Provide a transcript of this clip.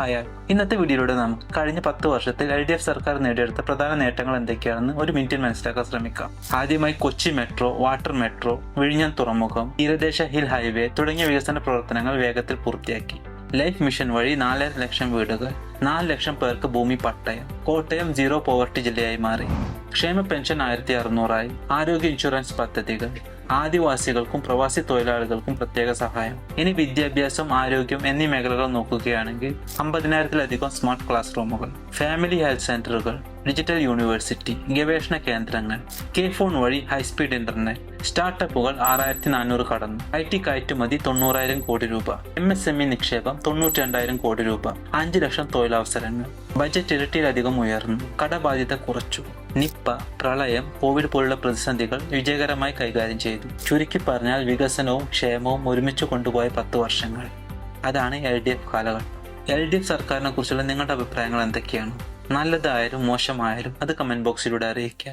ആയാൽ ഇന്നത്തെ വീഡിയോയിലൂടെ നമുക്ക് കഴിഞ്ഞ പത്ത് വർഷത്തിൽ എൽ ഡി എഫ് സർക്കാർ നേടിയെടുത്ത പ്രധാന നേട്ടങ്ങൾ എന്തൊക്കെയാണെന്ന് ഒരു മിനിറ്റിൽ മനസ്സിലാക്കാൻ ശ്രമിക്കാം. ആദ്യമായി കൊച്ചി മെട്രോ വാട്ടർ മെട്രോ വിഴിഞ്ഞം തുറമുഖം തീരദേശ ഹിൽ ഹൈവേ തുടങ്ങിയ വികസന പ്രവർത്തനങ്ങൾ വേഗത്തിൽ പൂർത്തിയാക്കി. ലൈഫ് മിഷൻ വഴി നാലര ലക്ഷം വീടുകൾ നാല് ലക്ഷം പേർക്ക് ഭൂമി പട്ടയം കോട്ടയം സീറോ പോവർട്ടി ജില്ലയായി മാറി. ക്ഷേമ പെൻഷൻ ആയിരത്തി അറുന്നൂറായി. ആരോഗ്യ ഇൻഷുറൻസ് പദ്ധതികൾ. ആദിവാസികൾക്കും പ്രവാസി തൊഴിലാളികൾക്കും പ്രത്യേക സഹായം. ഇനി വിദ്യാഭ്യാസം ആരോഗ്യം എന്നീ മേഖലകൾ നോക്കുകയാണെങ്കിൽ അമ്പതിനായിരത്തിലധികം സ്മാർട്ട് ക്ലാസ് റൂമുകൾ ഫാമിലി ഹെൽത്ത് സെന്ററുകൾ ഡിജിറ്റൽ യൂണിവേഴ്സിറ്റി ഗവേഷണ കേന്ദ്രങ്ങൾ കെ ഫോൺ വഴി ഹൈസ്പീഡ് ഇന്റർനെറ്റ് സ്റ്റാർട്ടപ്പുകൾ ആറായിരത്തി നാനൂറ് കടന്നു. ഐ ടി കയറ്റുമതി തൊണ്ണൂറായിരം കോടി രൂപ. എം എസ് എം ഇ നിക്ഷേപം തൊണ്ണൂറ്റി രണ്ടായിരം കോടി രൂപ. അഞ്ച് ലക്ഷം തൊഴിലവസരങ്ങൾ. ബജറ്റ് ഇരട്ടിയിലധികം ഉയർന്നു. കടബാധ്യത കുറച്ചു. നിപ്പ പ്രളയം കോവിഡ് പോലുള്ള പ്രതിസന്ധികൾ വിജയകരമായി കൈകാര്യം ചെയ്തു. ചുരുക്കി പറഞ്ഞാൽ വികസനവും ക്ഷേമവും ഒരുമിച്ച് കൊണ്ടുപോയ പത്ത് വർഷങ്ങൾ. അതാണ് എൽ ഡി എഫ് കാലഘട്ടം. എൽ ഡി എഫ് സർക്കാരിനെ കുറിച്ചുള്ള നിങ്ങളുടെ അഭിപ്രായങ്ങൾ എന്തൊക്കെയാണ്? നല്ലതായാലും മോശമായാലും അത് കമന്റ് ബോക്സിലൂടെ അറിയിക്കുക.